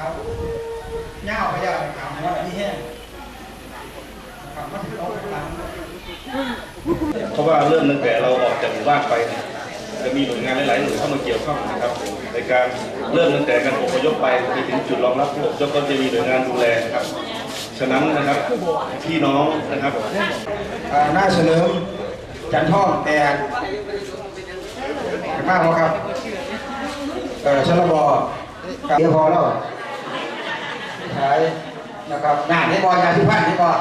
ครับเงาไปแล้วครับว่าที่แห้งครับมาถึงเอาไปหลังเพราะว่าเริ่มตั้งแต่เราออกจากหมู่บ้านไปเนี่ยจะมีหน่วยงานหลายๆหน่วยเข้ามาเกี่ยวข้องนะครับในการเริ่มตั้งแต่การอพยพไปไปถึงจุดรองรับผู้อพยพก็จะมีหน่วยงานดูแลนะครับ ฉะนั้นนะครับพี่น้องนะครับอ่าหน้าเฉลิมจันทองแตกมากครับเออชลบกับเดียวพอแล้ว ขายนะครับหน้านี่บอยาที่พันนี่บอบ่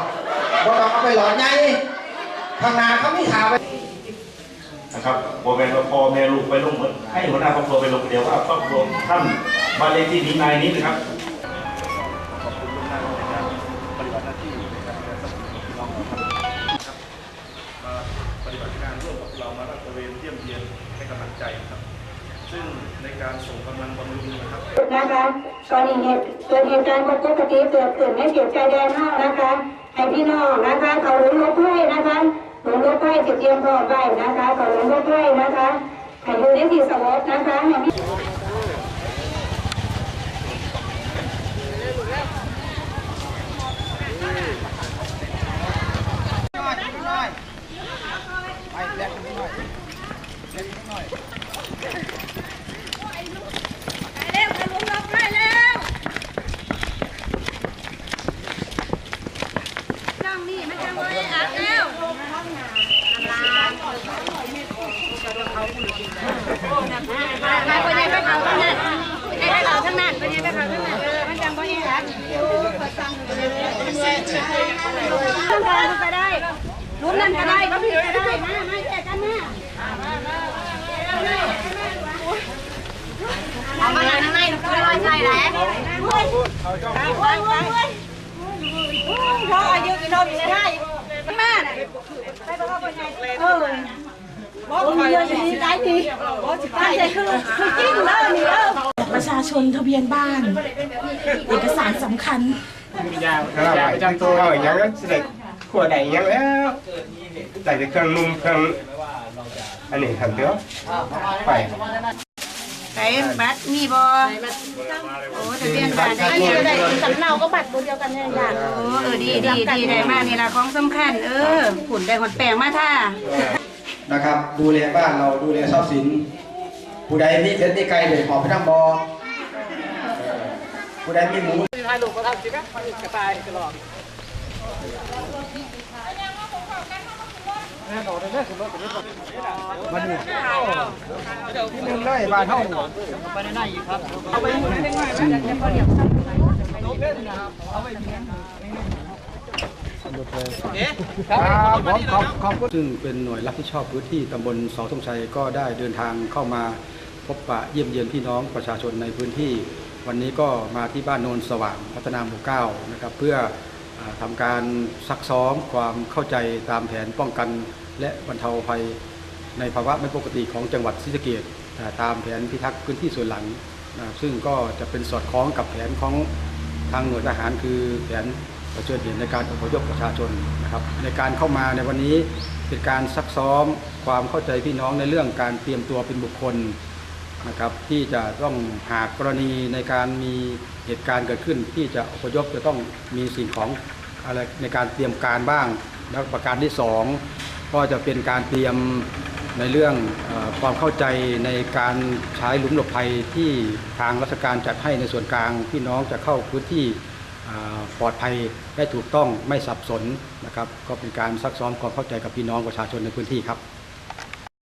ต้องเอาไปหลอดไงข้างหน้าเขาไม่ถามไปนะครับโมแมนว่าพ่อแม่ลูกไปลงเหมือนให้หัวหน้าครอบครัวไปลงเดียวว่าครอบครัวท่านบ้านเลขที่นี้นายนี้นะครับมาปฏิบัติการร่วมกับเรามาลาดตระเวนเยี่ยมเยียนให้กำลังใจครับ ซึ่งในการส่งกำลังบำรุงนะครับนะคะกรณีเหตุเกิดเหตุการณ์ปกติเกิดขึ้นในเขตชายแดนนอกนะคะให้พี่น้องนะคะเขาหลงลบให้นะคะหลงลบให้ติดเตรียมพร้อมไว้นะคะเขาหลงลบให้นะคะให้อยู่ในที่สงบนะคะให้พี่เลุ้นนั่นก็ได้ก็ผิดก็ได้มามาแยกกันมาเอามาข้างในก็ลอยใส่แหละโอ้ยโอ้ยโอ้ยโอ้ยเขาอายุกี่นมอยู่ได้มาน่ะไปบอกว่าเป็นไง เออบอกคอยอย่างนี้ได้ดีได้ใจคือคือจริงเลยนี่เออประชาชนทะเบียนบ้าน เอกสารสำคัญยาวยาวจำตัวอย่างนั้นเด็กขวดไหนยังแล้วใส่แต่เครื่องนุ่มเครื่องอันนี้ทำเดียวไป ใส่บัตรมีบ่โอ้ทะเบียนบ้านได้อันนี้ยังก็ได้สำเนาก็บัตรตัวเดียวกันเนี่ยอย่างโอ้เออดีดีดีได้มากนี่ละของสำคัญ เออผุนได้หดแปลงมาท่านะครับ ดูแลบ้านเราดูแลทรัพย์สิน ผู้ใดมีเพชรมีไก่เลยขอไป นั่งบอเออผู้ใดมีหมูครับผมขอบขอบคุณซึ่งเป็นหน่วยรับผิดชอบพื้นที่ตำบลเสาธงชัยก็ได้เดินทางเข้ามาพบปะเยี่ยมเยียนพี่น้องประชาชนในพื้นที่ วันนี้ก็มาที่บ้านโนนสว่างพัฒนาหมู่เก้านะครับ เพื่อ ทำการซักซ้อมความเข้าใจตามแผนป้องกัน และบรรเทาภัยในภาวะไม่ปกติของจังหวัดศรีสะเกษอ่าตามแผนพิทักษ์พื้นที่ส่วนหลัง ซึ่งก็จะเป็นสอดคล้องกับแผนของทางหน่วยทหารคือแผนเผชิญเหตุในการอพยพประชาชนนะครับในการเข้ามาในวันนี้เป็นการซักซ้อมความเข้าใจพี่น้องในเรื่องการเตรียมตัวเป็นบุคคล นะครับที่จะต้องหากกรณีในการมีเหตุการณ์เกิดขึ้น ที่จะอพยพจะต้องมีสิ่งของอะไรในการเตรียมการบ้าง แล้วประการที่สองก็จะเป็นการเตรียมในเรื่องอความเข้าใจในการใช้หลุมหลบภัยที่ทางราชการจัดให้ในส่วนกลางพี่น้องจะเข้าพื้นที่ปลอดภัยได้ถูกต้องไม่สับสนนะครับ ก็เป็นการซักซ้อมความเข้าใจกับพี่น้องประชาชนในพื้นที่ครับ